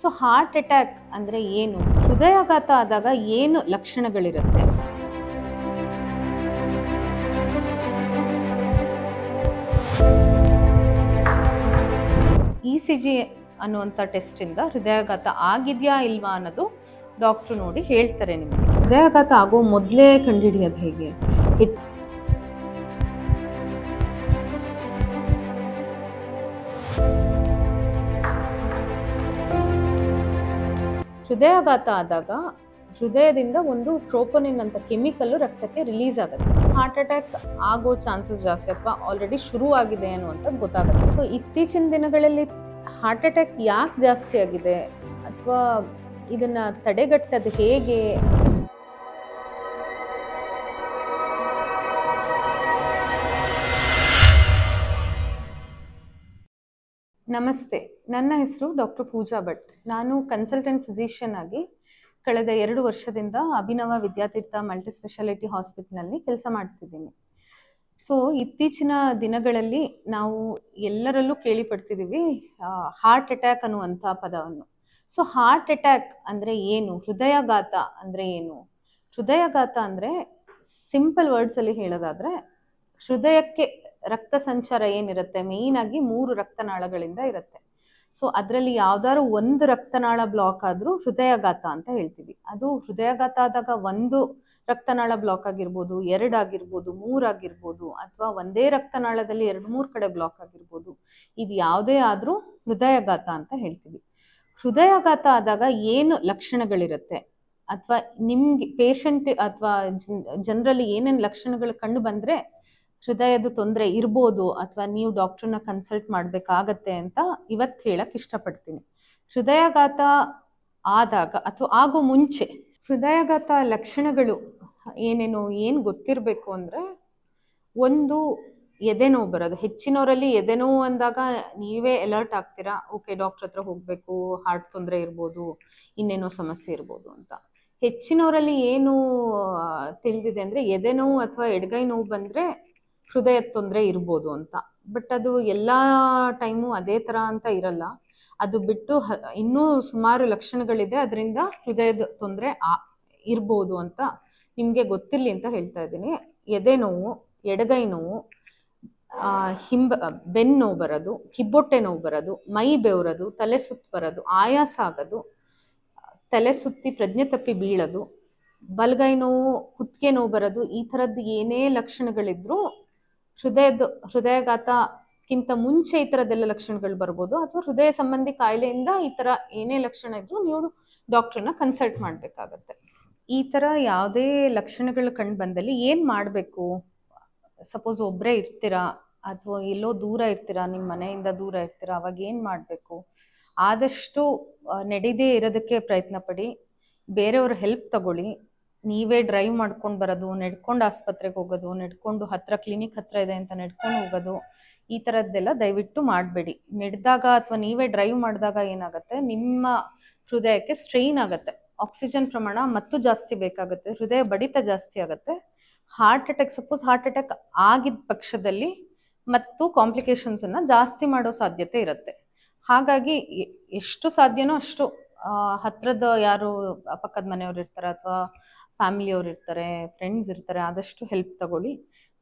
So heart attack ಅಂದರೆ ಏನು? ಹೃದಯಾಘಾತ ಆದಾಗ ಏನು ಲಕ್ಷಣಗಳಿರುತ್ತೆ? ಇ ಸಿ ಜಿ ಅನ್ನುವಂಥ ಟೆಸ್ಟಿಂದ ಹೃದಯಾಘಾತ ಆಗಿದೆಯಾ ಇಲ್ವಾ ಅನ್ನೋದು ಡಾಕ್ಟ್ರು ನೋಡಿ ಹೇಳ್ತಾರೆ ನಿಮಗೆ. ಹೃದಯಾಘಾತ ಆಗೋ ಮೊದಲೇ ಕಂಡುಹಿಡಿಯೋದು ಹೇಗೆ? ಹೃದಯಾಘಾತ ಆದಾಗ ಹೃದಯದಿಂದ ಒಂದು ಟ್ರೋಪೋನಿನ್ ಅಂತ ಕೆಮಿಕಲ್ಲು ರಕ್ತಕ್ಕೆ ರಿಲೀಸ್ ಆಗುತ್ತೆ. ಹಾರ್ಟ್ ಅಟ್ಯಾಕ್ ಆಗೋ ಚಾನ್ಸಸ್ ಜಾಸ್ತಿ ಅಥವಾ ಆಲ್ರೆಡಿ ಶುರು ಆಗಿದೆ ಅನ್ನುವಂಥದ್ದು ಗೊತ್ತಾಗುತ್ತೆ. ಸೊ ಇತ್ತೀಚಿನ ದಿನಗಳಲ್ಲಿ ಹಾರ್ಟ್ ಅಟ್ಯಾಕ್ ಯಾಕೆ ಜಾಸ್ತಿ ಆಗಿದೆ ಅಥವಾ ಇದನ್ನು ತಡೆಗಟ್ಟೋದು ಹೇಗೆ? ನಮಸ್ತೆ. ನನ್ನ ಹೆಸರು ಡಾಕ್ಟರ್ ಪೂಜಾ ಭಟ್. ನಾನು ಕನ್ಸಲ್ಟೆಂಟ್ ಫಿಸಿಷಿಯನ್ ಆಗಿ ಕಳೆದ ಎರಡು ವರ್ಷದಿಂದ ಅಭಿನವ ವಿದ್ಯಾತೀರ್ಥ ಮಲ್ಟಿ ಸ್ಪೆಷಾಲಿಟಿ ಹಾಸ್ಪಿಟ್ಲ್ನಲ್ಲಿ ಕೆಲಸ ಮಾಡ್ತಿದ್ದೀನಿ. ಸೊ ಇತ್ತೀಚಿನ ದಿನಗಳಲ್ಲಿ ನಾವು ಎಲ್ಲರಲ್ಲೂ ಕೇಳಿಪಡ್ತಿದ್ದೀವಿ ಹಾರ್ಟ್ ಅಟ್ಯಾಕ್ ಅನ್ನುವಂಥ ಪದವನ್ನು. ಸೊ ಹಾರ್ಟ್ ಅಟ್ಯಾಕ್ ಅಂದರೆ ಏನು? ಹೃದಯಾಘಾತ ಅಂದರೆ ಏನು? ಹೃದಯಘಾತ ಅಂದರೆ ಸಿಂಪಲ್ ವರ್ಡ್ಸಲ್ಲಿ ಹೇಳೋದಾದರೆ, ಹೃದಯಕ್ಕೆ ರಕ್ತ ಸಂಚಾರ ಏನಿರುತ್ತೆ? ಮೇಯ್ನ್ ಆಗಿ ಮೂರು ರಕ್ತನಾಳಗಳಿಂದ ಇರುತ್ತೆ. ಸೊ ಅದರಲ್ಲಿ ಯಾವ್ದಾದ್ರು ಒಂದು ರಕ್ತನಾಳ ಬ್ಲಾಕ್ ಆದ್ರೂ ಹೃದಯಾಘಾತ ಅಂತ ಹೇಳ್ತೀವಿ. ಅದು ಹೃದಯಾಘಾತ ಆದಾಗ ಒಂದು ರಕ್ತನಾಳ ಬ್ಲಾಕ್ ಆಗಿರ್ಬೋದು, ಎರಡು ಆಗಿರ್ಬೋದು, ಮೂರ್ ಆಗಿರ್ಬೋದು, ಅಥವಾ ಒಂದೇ ರಕ್ತನಾಳದಲ್ಲಿ ಎರಡು, ಮೂರು ಕಡೆ ಬ್ಲಾಕ್ ಆಗಿರ್ಬೋದು. ಇದು ಯಾವುದೇ ಆದ್ರೂ ಹೃದಯಾಘಾತ ಅಂತ ಹೇಳ್ತೀವಿ. ಹೃದಯಾಘಾತ ಆದಾಗ ಏನು ಲಕ್ಷಣಗಳಿರುತ್ತೆ? ಅಥವಾ ನಿಮ್ಗೆ ಪೇಷಂಟ್ ಅಥವಾ ಜನರಲ್ಲಿ ಏನೇನು ಲಕ್ಷಣಗಳು ಕಂಡು ಬಂದ್ರೆ ಹೃದಯದ ತೊಂದರೆ ಇರ್ಬೋದು ಅಥವಾ ನೀವು ಡಾಕ್ಟ್ರನ್ನ ಕನ್ಸಲ್ಟ್ ಮಾಡಬೇಕಾಗತ್ತೆ ಅಂತ ಇವತ್ತು ಹೇಳಕ್ ಇಷ್ಟಪಡ್ತೀನಿ. ಹೃದಯಾಘಾತ ಆದಾಗ ಅಥವಾ ಆಗೋ ಮುಂಚೆ ಹೃದಯಾಘಾತ ಲಕ್ಷಣಗಳು ಏನೇನು ಏನು ಗೊತ್ತಿರಬೇಕು ಅಂದರೆ ಒಂದು ಎದೆ ನೋವು ಬರೋದು. ಹೆಚ್ಚಿನವರಲ್ಲಿ ಎದೆನೋವು ಅಂದಾಗ ನೀವೇ ಅಲರ್ಟ್ ಆಗ್ತೀರಾ, ಓಕೆ ಡಾಕ್ಟ್ರ್ ಹತ್ರ ಹೋಗಬೇಕು ಹಾರ್ಟ್ ತೊಂದರೆ ಇರ್ಬೋದು, ಇನ್ನೇನೋ ಸಮಸ್ಯೆ ಇರ್ಬೋದು ಅಂತ. ಹೆಚ್ಚಿನವರಲ್ಲಿ ಏನು ತಿಳಿದಿದೆ ಅಂದರೆ ಎದೆ ನೋವು ಅಥವಾ ಎಡಗೈ ನೋವು ಬಂದರೆ ಹೃದಯದ ತೊಂದರೆ ಇರ್ಬೋದು ಅಂತ. ಬಟ್ ಅದು ಎಲ್ಲ ಟೈಮು ಅದೇ ಥರ ಅಂತ ಇರಲ್ಲ. ಅದು ಬಿಟ್ಟು ಹ, ಇನ್ನೂ ಸುಮಾರು ಲಕ್ಷಣಗಳಿದೆ. ಅದರಿಂದ ಹೃದಯದ ತೊಂದರೆ ಆ, ಇರ್ಬೋದು ಅಂತ ನಿಮಗೆ ಗೊತ್ತಿರಲಿ ಅಂತ ಹೇಳ್ತಾ ಇದ್ದೀನಿ. ಎದೆ ನೋವು, ಎಡಗೈ ನೋವು ಹಿಂಬ ಬೆನ್ನು ನೋವು ಬರೋದು ಕಿಬ್ಬೊಟ್ಟೆ ನೋವು ಬರೋದು, ಮೈ ಬೆವರೋದು, ತಲೆ ಸುತ್ತು ಬರೋದು, ಆಯಾಸ ಆಗೋದು, ತಲೆ ಸುತ್ತಿ ಪ್ರಜ್ಞೆ ತಪ್ಪಿ ಬೀಳೋದು, ಬಲಗೈ ನೋವು, ಕುತ್ತಿಗೆ ನೋವು ಬರೋದು, ಈ ಥರದ್ದು ಏನೇ ಲಕ್ಷಣಗಳಿದ್ರೂ ಹೃದಯದ, ಹೃದಯಾಘಾತಕ್ಕಿಂತ ಮುಂಚೆ ಈ ಥರದ್ದೆಲ್ಲ ಲಕ್ಷಣಗಳು ಬರ್ಬೋದು ಅಥವಾ ಹೃದಯ ಸಂಬಂಧಿ ಕಾಯಿಲೆಯಿಂದ ಈ ಥರ ಏನೇ ಲಕ್ಷಣ ಇದ್ರೂ ನೀವು ಡಾಕ್ಟ್ರನ್ನ ಕನ್ಸಲ್ಟ್ ಮಾಡಬೇಕಾಗತ್ತೆ. ಈ ಥರ ಯಾವುದೇ ಲಕ್ಷಣಗಳು ಕಂಡು ಬಂದಲ್ಲಿ ಏನು ಮಾಡಬೇಕು? ಸಪೋಸ್ ಒಬ್ಬರೇ ಇರ್ತೀರಾ ಅಥವಾ ಎಲ್ಲೋ ದೂರ ಇರ್ತೀರಾ ನಿಮ್ಮ ಮನೆಯಿಂದ ದೂರ ಇರ್ತೀರಾ, ಅವಾಗ ಏನು ಮಾಡಬೇಕು? ಆದಷ್ಟು ನಡೆದೇ ಇರೋದಕ್ಕೆ ಪ್ರಯತ್ನ ಪಡಿ, ಬೇರೆಯವ್ರ ಹೆಲ್ಪ್ ತಗೊಳ್ಳಿ. ನೀವೇ ಡ್ರೈವ್ ಮಾಡ್ಕೊಂಡು ಬರೋದು, ನಡ್ಕೊಂಡು ಆಸ್ಪತ್ರೆಗೆ ಹೋಗೋದು, ನಡ್ಕೊಂಡು ಹತ್ರ ಕ್ಲಿನಿಕ್ ಹತ್ರ ಇದೆ ಅಂತ ನಡ್ಕೊಂಡು ಹೋಗೋದು, ಈ ಥರದ್ದೆಲ್ಲ ದಯವಿಟ್ಟು ಮಾಡಬೇಡಿ. ನಡೆದಾಗ ಅಥವಾ ನೀವೇ ಡ್ರೈವ್ ಮಾಡಿದಾಗ ಏನಾಗುತ್ತೆ, ನಿಮ್ಮ ಹೃದಯಕ್ಕೆ ಸ್ಟ್ರೈನ್ ಆಗುತ್ತೆ. ಆಕ್ಸಿಜನ್ ಪ್ರಮಾಣ ಮತ್ತು ಜಾಸ್ತಿ ಬೇಕಾಗುತ್ತೆ, ಹೃದಯ ಬಡಿತ ಜಾಸ್ತಿ ಆಗುತ್ತೆ. Heart attack suppose heart attack ಆಗಿದ ಪಕ್ಷದಲ್ಲಿ ಮತ್ತು ಕಾಂಪ್ಲಿಕೇಶನ್ಸ್ ಅನ್ನ ಜಾಸ್ತಿ ಮಾಡೋ ಸಾಧ್ಯತೆ ಇರುತ್ತೆ. ಹಾಗಾಗಿ ಎಷ್ಟು ಸಾಧ್ಯನೋ ಅಷ್ಟು ಹತ್ರದ ಯಾರು ಪಕ್ಕದ ಮನೆಯವರು ಇರ್ತಾರೆ ಅಥವಾ ಫ್ಯಾಮಿಲಿಯವ್ರು ಇರ್ತಾರೆ ಫ್ರೆಂಡ್ಸ್ ಇರ್ತಾರೆ, ಆದಷ್ಟು ಹೆಲ್ಪ್ ತಗೊಳ್ಳಿ.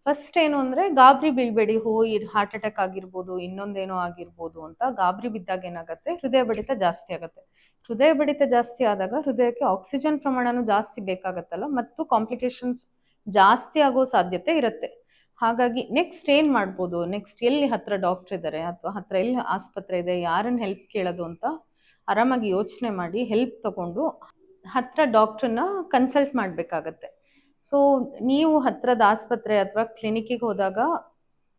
ಫಸ್ಟ್ ಏನು ಅಂದರೆ ಗಾಬರಿ ಬೀಳ್ಬೇಡಿ, ಹೋ ಹಾರ್ಟ್ ಅಟ್ಯಾಕ್ ಆಗಿರ್ಬೋದು, ಇನ್ನೊಂದೇನೋ ಆಗಿರ್ಬೋದು ಅಂತ ಗಾಬರಿ ಬಿದ್ದಾಗ ಏನಾಗುತ್ತೆ? ಹೃದಯ ಬಡಿತ ಜಾಸ್ತಿ ಆಗುತ್ತೆ. ಹೃದಯ ಬಡಿತ ಜಾಸ್ತಿ ಆದಾಗ ಹೃದಯಕ್ಕೆ ಆಕ್ಸಿಜನ್ ಪ್ರಮಾಣನೂ ಜಾಸ್ತಿ ಬೇಕಾಗತ್ತಲ್ಲ, ಮತ್ತು ಕಾಂಪ್ಲಿಕೇಶನ್ಸ್ ಜಾಸ್ತಿ ಆಗೋ ಸಾಧ್ಯತೆ ಇರುತ್ತೆ. ಹಾಗಾಗಿ ನೆಕ್ಸ್ಟ್ ಏನು ಮಾಡ್ಬೋದು? ನೆಕ್ಸ್ಟ್ ಎಲ್ಲಿ ಹತ್ರ ಡಾಕ್ಟರ್ ಇದ್ದಾರೆ ಅಥವಾ ಹತ್ರ ಎಲ್ಲಿ ಆಸ್ಪತ್ರೆ ಇದೆ, ಯಾರನ್ನ ಹೆಲ್ಪ್ ಕೇಳೋದು ಅಂತ ಆರಾಮಾಗಿ ಯೋಚನೆ ಮಾಡಿ ಹೆಲ್ಪ್ ತಗೊಂಡು ಹತ್ರ ಡಾಕ್ಟ್ರನ್ನ ಕನ್ಸಲ್ಟ್ ಮಾಡಬೇಕಾಗತ್ತೆ. ಸೊ ನೀವು ಹತ್ರದ ಆಸ್ಪತ್ರೆ ಅಥವಾ ಕ್ಲಿನಿಕ್ಕಿಗೆ ಹೋದಾಗ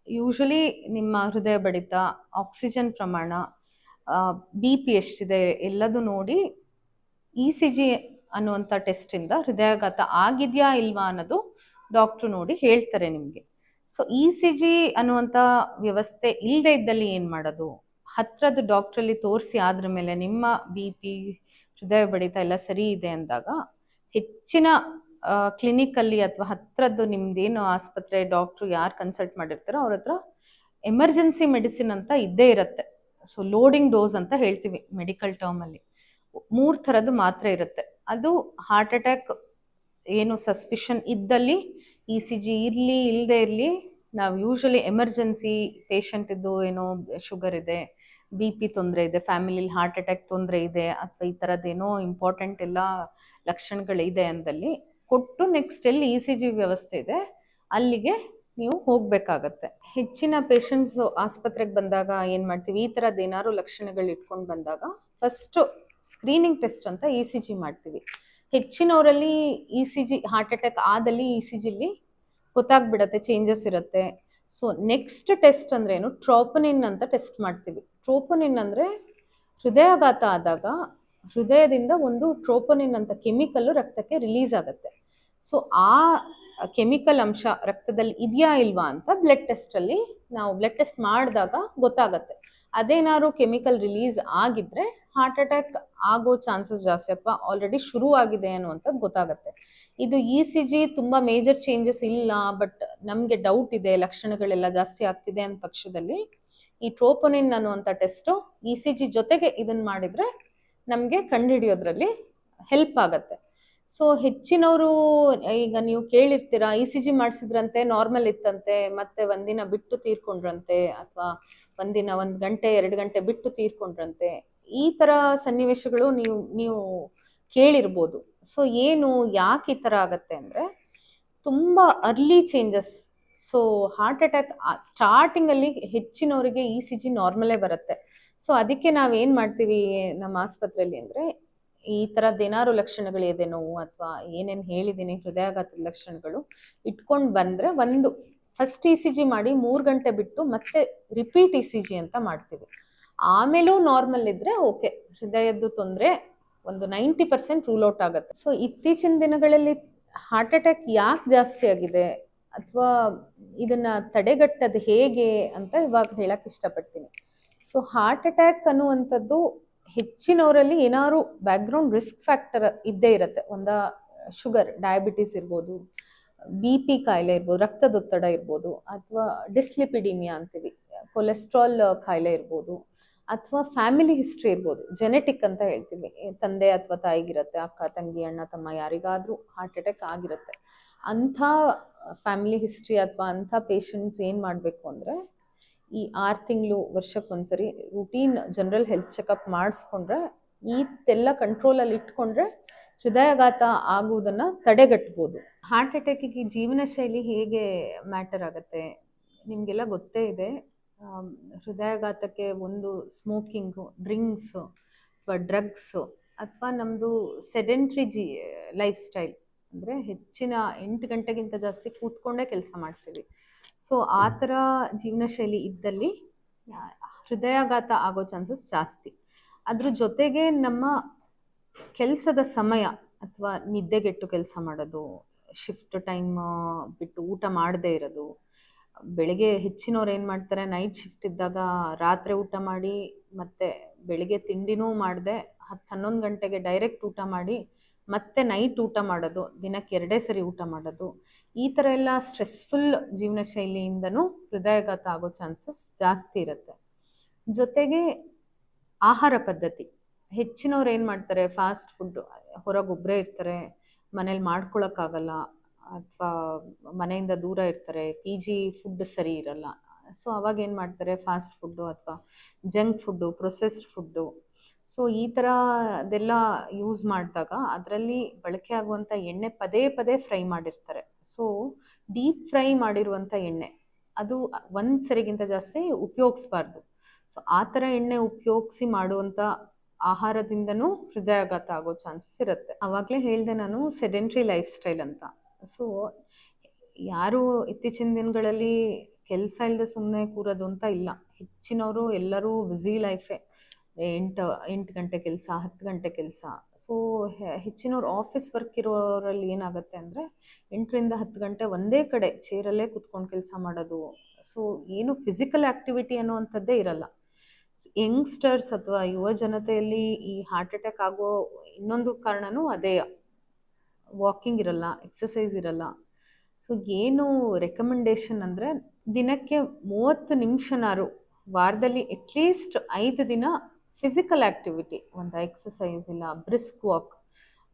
ಯೂಶಲಿ ನಿಮ್ಮ ಹೃದಯ ಬಡಿತ, ಆಕ್ಸಿಜನ್ ಪ್ರಮಾಣ ಬಿ ಪಿ ಎಷ್ಟಿದೆ ಎಲ್ಲದೂ ನೋಡಿ ಇ ಸಿ ಜಿ ಅನ್ನುವಂಥ ಟೆಸ್ಟಿಂದ ಹೃದಯಾಘಾತ ಆಗಿದೆಯಾ ಇಲ್ವಾ ಅನ್ನೋದು ಡಾಕ್ಟ್ರು ನೋಡಿ ಹೇಳ್ತಾರೆ ನಿಮಗೆ. ಸೊ ಇ ಸಿ ಜಿ ಅನ್ನುವಂಥ ವ್ಯವಸ್ಥೆ ಇಲ್ಲದೆ ಇದ್ದಲ್ಲಿ ಏನು ಮಾಡೋದು? ಹತ್ರದ ಡಾಕ್ಟ್ರಲ್ಲಿ ತೋರಿಸಿ ಆದ್ರ ಮೇಲೆ ನಿಮ್ಮ ಬಿ ಪಿ ಹೃದಯ ಬಡಿತ ಎಲ್ಲ ಸರಿ ಇದೆ ಅಂದಾಗ ಹೆಚ್ಚಿನ ಕ್ಲಿನಿಕಲ್ಲಿ ಅಥವಾ ಹತ್ರದ್ದು ನಿಮ್ದೇನು ಆಸ್ಪತ್ರೆ ಡಾಕ್ಟ್ರು ಯಾರು ಕನ್ಸಲ್ಟ್ ಮಾಡಿರ್ತಾರೋ ಅವ್ರ ಹತ್ರ ಎಮರ್ಜೆನ್ಸಿ ಮೆಡಿಸಿನ್ ಅಂತ ಇದ್ದೇ ಇರುತ್ತೆ. ಸೊ ಲೋಡಿಂಗ್ ಡೋಸ್ ಅಂತ ಹೇಳ್ತೀವಿ ಮೆಡಿಕಲ್ ಟರ್ಮಲ್ಲಿ ಮೂರು ಥರದ್ದು ಮಾತ್ರೆ ಇರುತ್ತೆ. ಅದು ಹಾರ್ಟ್ ಅಟ್ಯಾಕ್ ಏನು ಸಸ್ಪಿಷನ್ ಇದ್ದಲ್ಲಿ ಇ ಸಿ ಜಿ ಇರಲಿ ಇಲ್ಲದೆ ಇರಲಿ ನಾವು ಯೂಶಲಿ ಎಮರ್ಜೆನ್ಸಿ ಪೇಷಂಟ್ ಇದ್ದು ಏನೋ ಶುಗರ್ ಇದೆ ಬಿ ಪಿ ತೊಂದರೆ ಇದೆ ಫ್ಯಾಮಿಲಿಲಿ ಹಾರ್ಟ್ ಅಟ್ಯಾಕ್ ತೊಂದರೆ ಇದೆ, ಅಥವಾ ಈ ಥರದ್ದೇನೋ ಇಂಪಾರ್ಟೆಂಟ್ ಎಲ್ಲ ಲಕ್ಷಣಗಳಿದೆ ಅಂದಲ್ಲಿ ಕೊಟ್ಟು ನೆಕ್ಸ್ಟ್ ಎಲ್ಲಿ ಇ ಸಿ ಜಿ ವ್ಯವಸ್ಥೆ ಇದೆ, ಅಲ್ಲಿಗೆ ನೀವು ಹೋಗಬೇಕಾಗತ್ತೆ. ಹೆಚ್ಚಿನ ಪೇಷಂಟ್ಸ್ ಆಸ್ಪತ್ರೆಗೆ ಬಂದಾಗ ಏನು ಮಾಡ್ತೀವಿ? ಈ ಥರದ್ದು ಏನಾದ್ರು ಲಕ್ಷಣಗಳು ಇಟ್ಕೊಂಡು ಬಂದಾಗ ಫಸ್ಟು ಸ್ಕ್ರೀನಿಂಗ್ ಟೆಸ್ಟ್ ಅಂತ ಇ ಸಿ ಜಿ ಮಾಡ್ತೀವಿ. ಹೆಚ್ಚಿನವರಲ್ಲಿ E C G heart attack ಆದಲ್ಲಿ ಇ ಸಿ ಜಿಲಿ ಗೊತ್ತಾಗ್ಬಿಡತ್ತೆ ಚೇಂಜಸ್ ಇರುತ್ತೆ. ಸೊ ನೆಕ್ಸ್ಟ್ ಟೆಸ್ಟ್ ಅಂದ್ರೆ ಏನು? ಟ್ರೋಪನಿನ್ ಅಂತ ಟೆಸ್ಟ್ ಮಾಡ್ತೀವಿ. ಟ್ರೋಪನಿನ್ ಅಂದರೆ ಹೃದಯಾಘಾತ ಆದಾಗ ಹೃದಯದಿಂದ ಒಂದು ಟ್ರೋಪನಿನ್ ಅಂತ ಕೆಮಿಕಲ್ಲು ರಕ್ತಕ್ಕೆ ರಿಲೀಸ್ ಆಗುತ್ತೆ. ಸೊ ಆ ಕೆಮಿಕಲ್ ಅಂಶ ರಕ್ತದಲ್ಲಿ ಇದೆಯಾ ಇಲ್ವಾ ಅಂತ ಬ್ಲಡ್ ಟೆಸ್ಟಲ್ಲಿ ನಾವು ಬ್ಲಡ್ ಟೆಸ್ಟ್ ಮಾಡಿದಾಗ ಗೊತ್ತಾಗತ್ತೆ. ಅದೇನಾದ್ರು ಕೆಮಿಕಲ್ ರಿಲೀಸ್ ಆಗಿದ್ರೆ ಹಾರ್ಟ್ ಅಟ್ಯಾಕ್ ಆಗೋ ಚಾನ್ಸಸ್ ಜಾಸ್ತಿ ಅಥವಾ ಆಲ್ರೆಡಿ ಶುರು ಆಗಿದೆ ಅನ್ನುವಂಥದ್ದು ಗೊತ್ತಾಗುತ್ತೆ. ಇದು ಇ ಸಿ ಜಿ ತುಂಬ ಮೇಜರ್ ಚೇಂಜಸ್ ಇಲ್ಲ ಬಟ್ ನಮಗೆ ಡೌಟ್ ಇದೆ, ಲಕ್ಷಣಗಳೆಲ್ಲ ಜಾಸ್ತಿ ಆಗ್ತಿದೆ ಅನ್ನೋ ಪಕ್ಷದಲ್ಲಿ ಈ ಟ್ರೋಪೊನಿನ್ ಅನ್ನುವಂಥ ಟೆಸ್ಟು ಇ ಸಿ ಜಿ ಜೊತೆಗೆ ಇದನ್ನು ಮಾಡಿದರೆ ನಮಗೆ ಕಂಡುಹಿಡಿಯೋದ್ರಲ್ಲಿ ಹೆಲ್ಪ್ ಆಗುತ್ತೆ. ಸೊ ಹೆಚ್ಚಿನವರು, ಈಗ ನೀವು ಕೇಳಿರ್ತೀರಾ ಇ ಸಿ ಜಿ ಮಾಡಿಸಿದ್ರಂತೆ ನಾರ್ಮಲ್ ಇತ್ತಂತೆ, ಮತ್ತೆ ಒಂದಿನ ಬಿಟ್ಟು ತೀರ್ಕೊಂಡ್ರಂತೆ, ಅಥವಾ ಒಂದಿನ ಒಂದು ಗಂಟೆ, ಎರಡು ಗಂಟೆ ಬಿಟ್ಟು ತೀರ್ಕೊಂಡ್ರಂತೆ, ಈ ಥರ ಸನ್ನಿವೇಶಗಳು ನೀವು ನೀವು ಕೇಳಿರ್ಬೋದು. ಸೊ ಏನು ಯಾಕೆ ಈ ಥರ ಆಗತ್ತೆ ಅಂದರೆ, ತುಂಬ early changes so heart attack ಸ್ಟಾರ್ಟಿಂಗಲ್ಲಿ ಹೆಚ್ಚಿನವರಿಗೆ ಇ ಸಿ ಜಿ ನಾರ್ಮಲೇ ಬರುತ್ತೆ. ಸೊ ಅದಕ್ಕೆ ನಾವೇನು ಮಾಡ್ತೀವಿ ನಮ್ಮ ಆಸ್ಪತ್ರೆಯಲ್ಲಿ ಅಂದರೆ, ಈ ಥರದ್ದು ಏನಾರು ಲಕ್ಷಣಗಳು ಎದೆ ನೋವು ಅಥವಾ ಏನೇನು ಹೇಳಿದ್ದೀನಿ, ಹೃದಯಾಘಾತದ ಲಕ್ಷಣಗಳು ಇಟ್ಕೊಂಡು ಬಂದರೆ ಒಂದು ಫಸ್ಟ್ ಇ ಸಿ ಜಿ ಮಾಡಿ ಮೂರು ಗಂಟೆ ಬಿಟ್ಟು ಮತ್ತೆ ರಿಪೀಟ್ ಇ ಸಿ ಜಿ ಅಂತ ಮಾಡ್ತೀವಿ. ಆಮೇಲೂ ನಾರ್ಮಲ್ ಇದ್ದರೆ ಓಕೆ ಹೃದಯದ್ದು ತೊಂದರೆ ಒಂದು ನೈಂಟಿ ಪರ್ಸೆಂಟ್ ರೂಲ್ ಔಟ್ ಆಗುತ್ತೆ. ಸೊ ಇತ್ತೀಚಿನ ದಿನಗಳಲ್ಲಿ ಹಾರ್ಟ್ ಅಟ್ಯಾಕ್ ಯಾಕೆ ಜಾಸ್ತಿ ಆಗಿದೆ? ಅಥವಾ ಇದನ್ನ ತಡೆಗಟ್ಟೋದು ಹೇಗೆ ಅಂತ ಇವಾಗ ಹೇಳಕ್ ಇಷ್ಟಪಡ್ತೀನಿ. ಸೊ ಹಾರ್ಟ್ ಅಟ್ಯಾಕ್ ಅನ್ನುವಂಥದ್ದು ಹೆಚ್ಚಿನವರಲ್ಲಿ ಏನಾದ್ರು ಬ್ಯಾಕ್ಗ್ರೌಂಡ್ ರಿಸ್ಕ್ ಫ್ಯಾಕ್ಟರ್ ಇದ್ದೇ ಇರುತ್ತೆ. ಒಂದ ಶುಗರ್ ಡಯಾಬಿಟಿಸ್ ಇರ್ಬೋದು ಬಿ ಪಿ ಕಾಯಿಲೆ ಇರ್ಬೋದು, ರಕ್ತದೊತ್ತಡ ಇರ್ಬೋದು, ಅಥವಾ ಡಿಸ್ಲಿಪಿಡಿಮಿಯಾ ಅಂತೀವಿ ಕೊಲೆಸ್ಟ್ರಾಲ್ ಕಾಯಿಲೆ ಇರ್ಬೋದು, ಅಥವಾ ಫ್ಯಾಮಿಲಿ ಹಿಸ್ಟ್ರಿ ಇರ್ಬೋದು ಜೆನೆಟಿಕ್ ಅಂತ ಹೇಳ್ತೀವಿ. ತಂದೆ ಅಥವಾ ತಾಯಿಗಿರುತ್ತೆ, ಅಕ್ಕ, ತಂಗಿ, ಅಣ್ಣ, ತಮ್ಮ ಯಾರಿಗಾದ್ರೂ ಹಾರ್ಟ್ ಅಟ್ಯಾಕ್ ಆಗಿರುತ್ತೆ. ಅಂಥ ಫ್ಯಾಮಿಲಿ ಹಿಸ್ಟ್ರಿ ಅಥವಾ ಅಂಥ ಪೇಷಂಟ್ಸ್ ಏನು ಮಾಡಬೇಕು ಅಂದರೆ, ಈ ಆರು ತಿಂಗಳು ವರ್ಷಕ್ಕೊಂದ್ಸರಿ ರುಟೀನ್ ಜನರಲ್ ಹೆಲ್ತ್ ಚೆಕಪ್ ಮಾಡಿಸ್ಕೊಂಡ್ರೆ, ಈತೆಲ್ಲ ಕಂಟ್ರೋಲಲ್ಲಿ ಇಟ್ಕೊಂಡ್ರೆ ಹೃದಯಾಘಾತ ಆಗುವುದನ್ನು ತಡೆಗಟ್ಬೋದು. ಹಾರ್ಟ್ ಅಟ್ಯಾಕಿಗೆ ಜೀವನ ಶೈಲಿ ಹೇಗೆ ಮ್ಯಾಟರ್ ಆಗುತ್ತೆ, ನಿಮಗೆಲ್ಲ ಗೊತ್ತೇ ಇದೆ. ಹೃದಯಾಘಾತಕ್ಕೆ ಒಂದು ಸ್ಮೋಕಿಂಗು ಡ್ರಿಂಕ್ಸು ಅಥವಾ ಡ್ರಗ್ಸು ಅಥವಾ ನಮ್ಮದು ಸೆಡೆಂಟ್ರಿ ಜಿ ಲೈಫ್ ಸ್ಟೈಲ್ ಅಂದರೆ ಹೆಚ್ಚಿನ ಎಂಟು ಗಂಟೆಗಿಂತ ಜಾಸ್ತಿ ಕೂತ್ಕೊಂಡೇ ಕೆಲಸ ಮಾಡ್ತೀವಿ. ಸೊ ಆ ಥರ ಜೀವನ ಶೈಲಿ ಇದ್ದಲ್ಲಿ ಹೃದಯಾಘಾತ ಆಗೋ ಚಾನ್ಸಸ್ ಜಾಸ್ತಿ. ಅದ್ರ ಜೊತೆಗೆ ನಮ್ಮ ಕೆಲಸದ ಸಮಯ ಅಥವಾ ನಿದ್ದೆಗೆಟ್ಟು ಕೆಲಸ ಮಾಡೋದು ಶಿಫ್ಟ್ ಟೈಮ್ ಬಿಟ್ಟು ಊಟ ಮಾಡದೇ ಇರೋದು ಬೆಳಿಗ್ಗೆ ಹೆಚ್ಚಿನವ್ರು ಏನು ಮಾಡ್ತಾರೆ ನೈಟ್ ಶಿಫ್ಟ್ ಇದ್ದಾಗ ರಾತ್ರಿ ಊಟ ಮಾಡಿ ಮತ್ತೆ ಬೆಳಿಗ್ಗೆ ತಿಂಡಿನೂ ಮಾಡದೆ ಹತ್ತು ಹನ್ನೊಂದು ಗಂಟೆಗೆ ಡೈರೆಕ್ಟ್ ಊಟ ಮಾಡಿ ಮತ್ತೆ ನೈಟ್ ಊಟ ಮಾಡೋದು, ದಿನಕ್ಕೆ ಎರಡೇ ಸರಿ ಊಟ ಮಾಡೋದು, ಈ ಥರ ಎಲ್ಲ ಸ್ಟ್ರೆಸ್ಫುಲ್ ಜೀವನ ಶೈಲಿಯಿಂದನೂ ಹೃದಯಾಘಾತ ಆಗೋ ಚಾನ್ಸಸ್ ಜಾಸ್ತಿ ಇರುತ್ತೆ. ಜೊತೆಗೆ ಆಹಾರ ಪದ್ಧತಿ, ಹೆಚ್ಚಿನವ್ರು ಏನು ಮಾಡ್ತಾರೆ ಫಾಸ್ಟ್ ಫುಡ್ ಹೊರಗೆ ಒಬ್ಬರೇ ಇರ್ತಾರೆ, ಮನೇಲಿ ಮಾಡ್ಕೊಳಕ್ಕಾಗಲ್ಲ, ಅಥವಾ ಮನೆಯಿಂದ ದೂರ ಇರ್ತಾರೆ ಪಿ ಜಿ ಫುಡ್ ಸರಿ ಇರಲ್ಲ. ಸೊ ಅವಾಗ ಏನು ಮಾಡ್ತಾರೆ ಫಾಸ್ಟ್ ಫುಡ್ಡು ಅಥವಾ junk food processed food so, ಈ ಥರ ಅದೆಲ್ಲ ಯೂಸ್ ಮಾಡಿದಾಗ ಅದರಲ್ಲಿ ಬಳಕೆ ಆಗುವಂಥ ಎಣ್ಣೆ ಪದೇ ಪದೇ ಫ್ರೈ ಮಾಡಿರ್ತಾರೆ. ಸೊ ಡೀಪ್ ಫ್ರೈ ಮಾಡಿರುವಂಥ ಎಣ್ಣೆ, ಅದು ಒಂದು ಸರಿಗಿಂತ ಜಾಸ್ತಿ ಉಪಯೋಗಿಸ್ಬಾರ್ದು. ಸೊ ಆ ಥರ ಎಣ್ಣೆ ಉಪಯೋಗಿಸಿ ಮಾಡುವಂಥ ಆಹಾರದಿಂದನೂ ಹೃದಯಾಘಾತ ಆಗೋ ಚಾನ್ಸಸ್ ಇರುತ್ತೆ. ಆವಾಗಲೇ ಹೇಳಿದೆ ನಾನು ಸೆಡೆಂಟ್ರಿ ಲೈಫ್ ಸ್ಟೈಲ್ ಅಂತ. ಸೊ ಯಾರು ಇತ್ತೀಚಿನ ದಿನಗಳಲ್ಲಿ ಕೆಲಸ ಇಲ್ಲದೆ ಸುಮ್ಮನೆ ಕೂರೋದು ಅಂತ ಇಲ್ಲ. ಹೆಚ್ಚಿನವರು ಎಲ್ಲರೂ ಬ್ಯುಸಿ ಲೈಫೇ ಎಂಟು ಎಂಟು ಗಂಟೆ ಕೆಲಸ, ಹತ್ತು ಗಂಟೆ ಕೆಲಸ. ಸೊ ಹೆಚ್ಚಿನವ್ರು ಆಫೀಸ್ ವರ್ಕ್ ಇರೋರಲ್ಲಿ ಏನಾಗುತ್ತೆ ಅಂದರೆ ಎಂಟರಿಂದ ಹತ್ತು ಗಂಟೆ ಒಂದೇ ಕಡೆ ಚೇರಲ್ಲೇ ಕುತ್ಕೊಂಡು ಕೆಲಸ ಮಾಡೋದು. ಸೊ ಏನು ಫಿಸಿಕಲ್ ಆ್ಯಕ್ಟಿವಿಟಿ ಅನ್ನುವಂಥದ್ದೇ ಇರಲ್ಲ. ಯಂಗ್ಸ್ಟರ್ಸ್ ಅಥವಾ ಯುವ ಜನತೆಯಲ್ಲಿ ಈ ಹಾರ್ಟ್ ಅಟ್ಯಾಕ್ ಆಗೋ ಇನ್ನೊಂದು ಕಾರಣನೂ ಅದೇ. ವಾಕಿಂಗ್ ಇರಲ್ಲ ಎಕ್ಸಸೈಸ್ ಇರಲ್ಲ. ಸೊ ಏನು ರೆಕಮೆಂಡೇಶನ್ ಅಂದರೆ ದಿನಕ್ಕೆ ಮೂವತ್ತು ನಿಮಿಷನಾರು ವಾರದಲ್ಲಿ ಅಟ್ಲೀಸ್ಟ್ ಐದು ದಿನ ಫಿಸಿಕಲ್ ಆಕ್ಟಿವಿಟಿ ಒಂದು ಎಕ್ಸಸೈಸ್ ಇಲ್ಲ ಬ್ರಿಸ್ಕ್ ವಾಕ್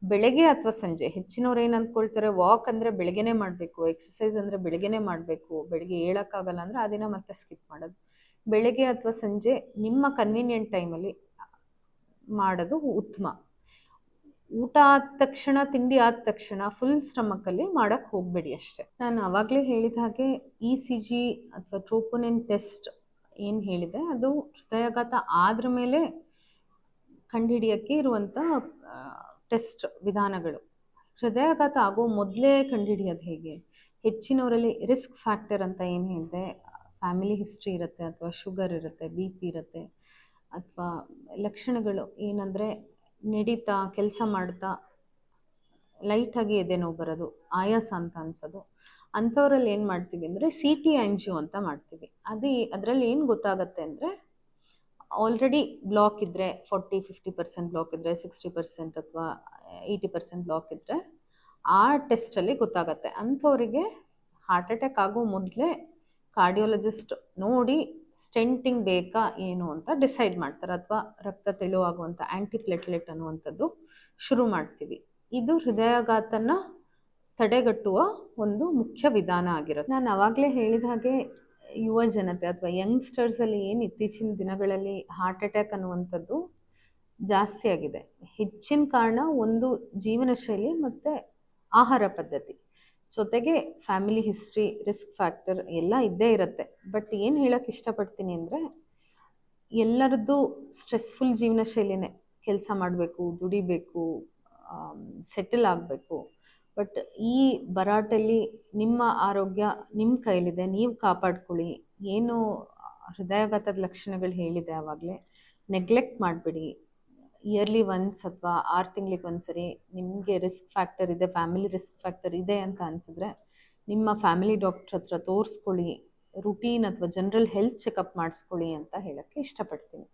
ಬೆಳಗ್ಗೆ ಅಥವಾ ಸಂಜೆ, ಹೆಚ್ಚಿನವ್ರು ಏನು ಅಂದ್ಕೊಳ್ತಾರೆ ವಾಕ್ ಅಂದರೆ ಬೆಳಗ್ಗೆನೇ ಮಾಡಬೇಕು ಎಕ್ಸಸೈಸ್ ಅಂದರೆ ಬೆಳಗ್ಗೆನೇ ಮಾಡಬೇಕು, ಬೆಳಗ್ಗೆ ಹೇಳೋಕ್ಕಾಗಲ್ಲ ಅಂದರೆ ಆ ದಿನ ಮತ್ತೆ ಸ್ಕಿಪ್ ಮಾಡೋದು. ಬೆಳಗ್ಗೆ ಅಥವಾ ಸಂಜೆ ನಿಮ್ಮ ಕನ್ವೀನಿಯಂಟ್ ಟೈಮಲ್ಲಿ ಮಾಡೋದು ಉತ್ತಮ. ಊಟ ಆದ ತಕ್ಷಣ, ತಿಂಡಿ ಆದ ತಕ್ಷಣ ಫುಲ್ ಸ್ಟಮಕಲ್ಲಿ ಮಾಡೋಕ್ಕೆ ಹೋಗಬೇಡಿ ಅಷ್ಟೇ. ನಾನು ಆವಾಗಲೇ ಹೇಳಿದ ಹಾಗೆ ಇ ಸಿ ಜಿ ಅಥವಾ ಟ್ರೋಪೋನೆನ್ ಟೆಸ್ಟ್ ಏನು ಹೇಳಿದೆ, ಅದು ಹೃದಯಾಘಾತ ಆದ್ರ ಮೇಲೆ ಕಂಡುಹಿಡಿಯೋಕ್ಕೆ ಇರುವಂಥ ಟೆಸ್ಟ್ ವಿಧಾನಗಳು. ಹೃದಯಾಘಾತ ಆಗೋ ಮೊದಲೇ ಕಂಡುಹಿಡಿಯೋದು ಹೇಗೆ? ಹೆಚ್ಚಿನವರಲ್ಲಿ ರಿಸ್ಕ್ ಫ್ಯಾಕ್ಟರ್ ಅಂತ ಏನು ಹೇಳಿದೆ? ಫ್ಯಾಮಿಲಿ ಹಿಸ್ಟ್ರಿ ಇರುತ್ತೆ ಅಥವಾ ಶುಗರ್ ಇರುತ್ತೆ ಬಿ ಪಿ ಇರುತ್ತೆ, ಅಥವಾ ಲಕ್ಷಣಗಳು ಏನಂದರೆ, ನಡೀತಾ, ಕೆಲಸ ಮಾಡ್ತಾ ಲೈಟಾಗಿ ಎದೆ ನೋವು ಬರೋದು, ಆಯಾಸ ಅಂತ ಅನ್ಸೋದು. ಅಂಥವ್ರಲ್ಲಿ ಏನು ಮಾಡ್ತೀವಿ ಅಂದರೆ ಸಿ ಟಿ ಆ್ಯಂಜಿಯೋ ಅಂತ ಮಾಡ್ತೀವಿ. ಅದು ಅದರಲ್ಲಿ ಏನು ಗೊತ್ತಾಗುತ್ತೆ ಅಂದರೆ ಆಲ್ರೆಡಿ ಬ್ಲಾಕ್ ಇದ್ದರೆ ಫೋರ್ಟಿ ಫಿಫ್ಟಿ ಪರ್ಸೆಂಟ್ ಬ್ಲಾಕ್ ಇದ್ದರೆ ಸಿಕ್ಸ್ಟಿ ಪರ್ಸೆಂಟ್ ಅಥವಾ ಏಯ್ಟಿ ಪರ್ಸೆಂಟ್ ಬ್ಲಾಕ್ ಇದ್ದರೆ ಆ ಟೆಸ್ಟಲ್ಲಿ ಗೊತ್ತಾಗತ್ತೆ. ಅಂಥವರಿಗೆ ಹಾರ್ಟ್ ಅಟ್ಯಾಕ್ ಆಗೋ ಮೊದಲೇ ಕಾರ್ಡಿಯೋಲಜಿಸ್ಟ್ ನೋಡಿ ಸ್ಟೆಂಟಿಂಗ್ ಬೇಕಾ ಏನು ಅಂತ ಡಿಸೈಡ್ ಮಾಡ್ತಾರೆ. ಅಥವಾ ರಕ್ತ ತೆಳುವಾಗುವಂಥ ಆ್ಯಂಟಿಪ್ಲೆಟ್ಲೆಟ್ ಅನ್ನುವಂಥದ್ದು ಶುರು ಮಾಡ್ತೀವಿ. ಇದು ಹೃದಯಾಘಾತನ ತಡೆಗಟ್ಟುವ ಒಂದು ಮುಖ್ಯ ವಿಧಾನ ಆಗಿರುತ್ತೆ. ನಾನು ಆವಾಗಲೇ ಹೇಳಿದ ಹಾಗೆ ಯುವ ಜನತೆ ಅಥವಾ ಯಂಗ್ಸ್ಟರ್ಸಲ್ಲಿ ಏನು ಇತ್ತೀಚಿನ ದಿನಗಳಲ್ಲಿ ಹಾರ್ಟ್ ಅಟ್ಯಾಕ್ ಅನ್ನುವಂಥದ್ದು ಜಾಸ್ತಿ ಆಗಿದೆ. ಹೆಚ್ಚಿನ ಕಾರಣ ಒಂದು ಜೀವನ ಶೈಲಿ ಮತ್ತು ಆಹಾರ ಪದ್ಧತಿ. ಜೊತೆಗೆ ಫ್ಯಾಮಿಲಿ ಹಿಸ್ಟ್ರಿ ರಿಸ್ಕ್ ಫ್ಯಾಕ್ಟರ್ ಎಲ್ಲ ಇದ್ದೇ ಇರುತ್ತೆ. ಬಟ್ ಏನು ಹೇಳೋಕ್ಕೆ ಇಷ್ಟಪಡ್ತೀನಿ ಅಂದರೆ ಎಲ್ಲರದ್ದು ಸ್ಟ್ರೆಸ್ಫುಲ್ ಜೀವನ ಶೈಲಿನೇ. ಕೆಲಸ ಮಾಡಬೇಕು, ದುಡಿಬೇಕು ಸೆಟಲ್ ಆಗಬೇಕು. ಬಟ್ ಈ ಬರಾಟಲ್ಲಿ ನಿಮ್ಮ ಆರೋಗ್ಯ ನಿಮ್ಮ ಕೈಲಿದೆ ನೀವು ಕಾಪಾಡ್ಕೊಳ್ಳಿ. ಏನು ಹೃದಯಾಘಾತದ ಲಕ್ಷಣಗಳು ಹೇಳಿದೆ ಆವಾಗಲೇ ನೆಗ್ಲೆಕ್ಟ್ ಮಾಡಬೇಡಿ. ಇಯರ್ಲಿ ಒನ್ಸ್ ಅಥವಾ ಆರು ತಿಂಗಳಿಗೆ ಒಂದ್ಸರಿ ನಿಮಗೆ ರಿಸ್ಕ್ ಫ್ಯಾಕ್ಟರ್ ಇದೆ ಫ್ಯಾಮಿಲಿ ರಿಸ್ಕ್ ಫ್ಯಾಕ್ಟರ್ ಇದೆ ಅಂತ ಅನಿಸಿದ್ರೆ, ನಿಮ್ಮ ಫ್ಯಾಮಿಲಿ ಡಾಕ್ಟ್ರ್ ಹತ್ರ ತೋರಿಸ್ಕೊಳ್ಳಿ. ರುಟೀನ್ ಅಥವಾ ಜನರಲ್ ಹೆಲ್ತ್ ಚೆಕಪ್ ಮಾಡಿಸ್ಕೊಳ್ಳಿ ಅಂತ ಹೇಳೋಕ್ಕೆ ಇಷ್ಟಪಡ್ತೀನಿ.